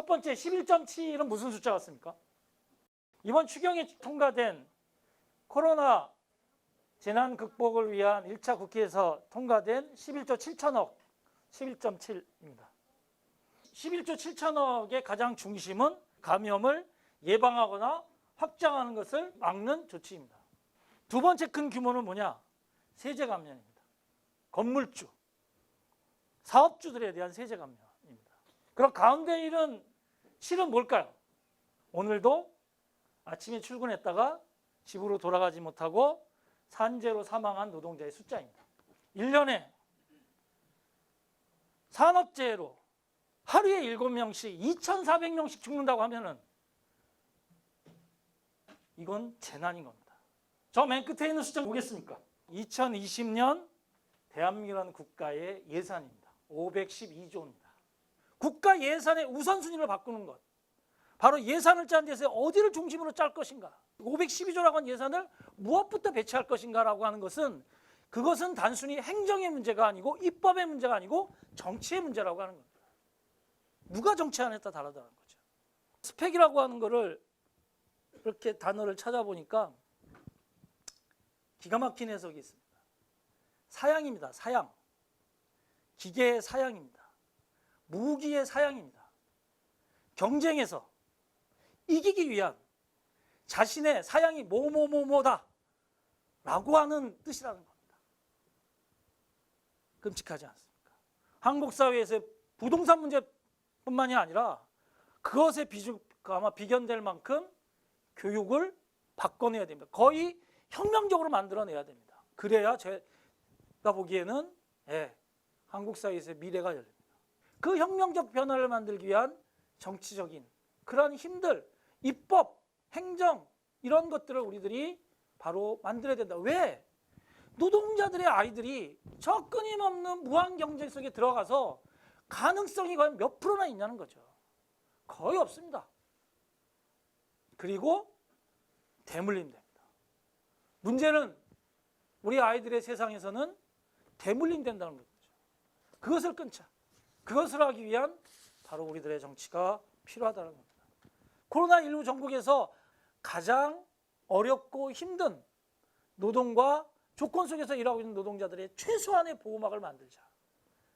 첫 번째 11.7은 무슨 숫자 같습니까? 이번 추경에 통과된 코로나 재난 극복을 위한 1차 국회에서 통과된 11조 7천억 11.7입니다. 11조 7천억의 가장 중심은 감염을 예방하거나 확장하는 것을 막는 조치입니다. 두 번째 큰 규모는 뭐냐? 세제 감면입니다. 건물주, 사업주들에 대한 세제 감면입니다. 그럼 가운데 일은 실은 뭘까요? 오늘도 아침에 출근했다가 집으로 돌아가지 못하고 산재로 사망한 노동자의 숫자입니다. 1년에 산업재해로 하루에 7명씩 2,400명씩 죽는다고 하면은 이건 재난인 겁니다. 저 맨 끝에 있는 숫자 보겠습니까? 2020년 대한민국이라는 국가의 예산입니다. 512조입니다. 국가 예산의 우선순위를 바꾸는 것. 바로 예산을 짠 데서 어디를 중심으로 짤 것인가. 512조라고 하는 예산을 무엇부터 배치할 것인가라고 하는 것은 그것은 단순히 행정의 문제가 아니고 입법의 문제가 아니고 정치의 문제라고 하는 겁니다. 누가 정치안에 따라 다르다는 거죠. 스펙이라고 하는 거를 이렇게 단어를 찾아보니까 기가 막힌 해석이 있습니다. 사양입니다. 사양. 기계의 사양입니다. 무기의 사양입니다. 경쟁에서 이기기 위한 자신의 사양이 뭐뭐뭐뭐다 라고 하는 뜻이라는 겁니다. 끔찍하지 않습니까? 한국 사회에서 부동산 문제뿐만이 아니라 그것에 비중 아마 비견될 만큼 교육을 바꿔내야 됩니다. 거의 혁명적으로 만들어내야 됩니다. 그래야 제가 보기에는 예, 한국 사회에서 미래가 열립니다. 그 혁명적 변화를 만들기 위한 정치적인 그런 힘들, 입법, 행정 이런 것들을 우리들이 바로 만들어야 된다. 왜? 노동자들의 아이들이 저 끊임없는 무한 경쟁 속에 들어가서 가능성이 과연 몇 프로나 있냐는 거죠. 거의 없습니다. 그리고 대물림 됩니다. 문제는 우리 아이들의 세상에서는 대물림 된다는 거죠. 그것을 끊자. 그것을 하기 위한 바로 우리들의 정치가 필요하다는 겁니다. 코로나19 전국에서 가장 어렵고 힘든 노동과 조건 속에서 일하고 있는 노동자들의 최소한의 보호막을 만들자.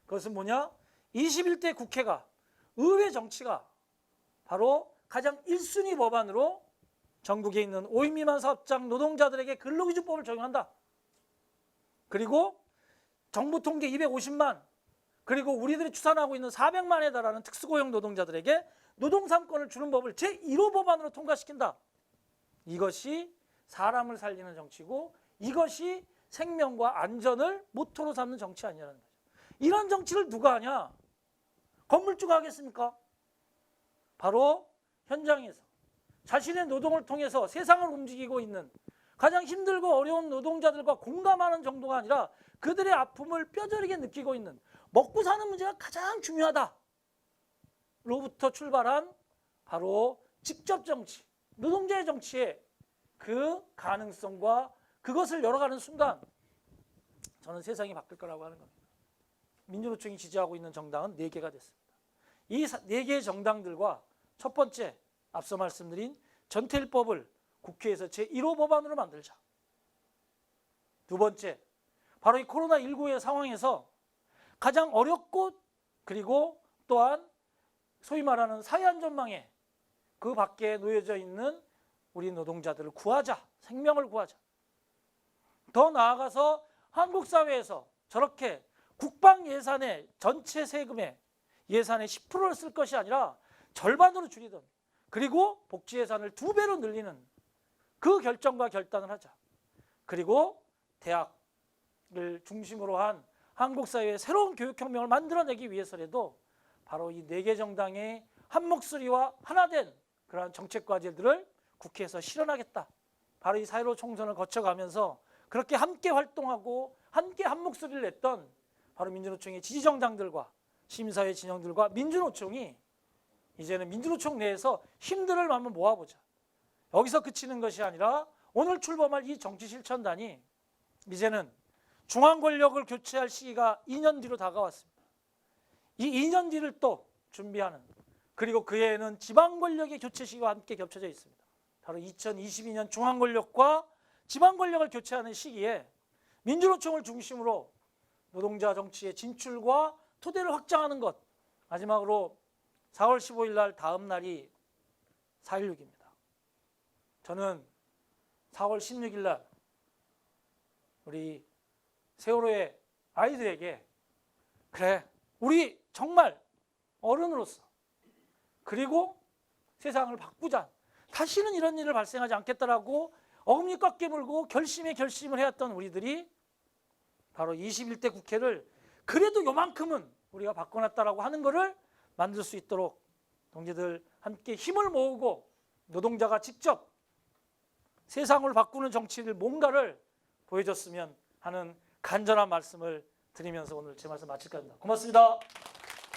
그것은 뭐냐? 21대 국회가 의회 정치가 바로 가장 1순위 법안으로 전국에 있는 5인 미만 사업장 노동자들에게 근로기준법을 적용한다. 그리고 정부 통계 250만 그리고 우리들이 추산하고 있는 400만에 달하는 특수고용 노동자들에게 노동삼권을 주는 법을 제1호 법안으로 통과시킨다. 이것이 사람을 살리는 정치고 이것이 생명과 안전을 모토로 삼는 정치 아니냐는 거죠. 이런 정치를 누가 하냐? 건물주가 하겠습니까? 바로 현장에서 자신의 노동을 통해서 세상을 움직이고 있는 가장 힘들고 어려운 노동자들과 공감하는 정도가 아니라 그들의 아픔을 뼈저리게 느끼고 있는 먹고 사는 문제가 가장 중요하다. 로부터 출발한 바로 직접 정치, 노동자의 정치의 그 가능성과 그것을 열어가는 순간 저는 세상이 바뀔 거라고 하는 겁니다. 민주노총이 지지하고 있는 정당은 4개가 됐습니다. 이 4개의 정당들과 첫 번째 앞서 말씀드린 전태일법을 국회에서 제1호 법안으로 만들자. 두 번째, 바로 이 코로나19의 상황에서 가장 어렵고 그리고 또한 소위 말하는 사회안 전망에 그 밖에 놓여져 있는 우리 노동자들을 구하자. 생명을 구하자. 더 나아가서 한국 사회에서 저렇게 국방 예산의 전체 세금의 예산의 10%를 쓸 것이 아니라 절반으로 줄이든 그리고 복지 예산을 두 배로 늘리는 그 결정과 결단을 하자. 그리고 대학을 중심으로 한 한국 사회의 새로운 교육 혁명을 만들어내기 위해서라도 바로 이 네 개 정당의 한 목소리와 하나된 그러한 정책 과제들을 국회에서 실현하겠다. 바로 이 사회로 총선을 거쳐가면서 그렇게 함께 활동하고 함께 한 목소리를 냈던 바로 민주노총의 지지 정당들과 시민사회 진영들과 민주노총이 이제는 민주노총 내에서 힘들을 한번 모아보자. 여기서 그치는 것이 아니라 오늘 출범할 이 정치 실천단이 이제는 중앙 권력을 교체할 시기가 2년 뒤로 다가왔습니다. 이 2년 뒤를 또 준비하는 그리고 그 해에는 지방 권력의 교체 시기와 함께 겹쳐져 있습니다. 바로 2022년 중앙 권력과 지방 권력을 교체하는 시기에 민주노총을 중심으로 노동자 정치의 진출과 토대를 확장하는 것 마지막으로 4월 15일 날 다음 날이 4.16입니다. 저는 4월 16일 날 우리 세월호의 아이들에게 그래 우리 정말 어른으로서 그리고 세상을 바꾸자. 다시는 이런 일을 발생하지 않겠다라고 어금니 꽉 깨물고 결심에 결심을 해왔던 우리들이 바로 21대 국회를 그래도 요만큼은 우리가 바꿔놨다라고 하는 것을 만들 수 있도록 동지들 함께 힘을 모으고 노동자가 직접 세상을 바꾸는 정치를 뭔가를 보여줬으면 하는 간절한 말씀을 드리면서 오늘 제 말씀 마칠까 합니다. 고맙습니다.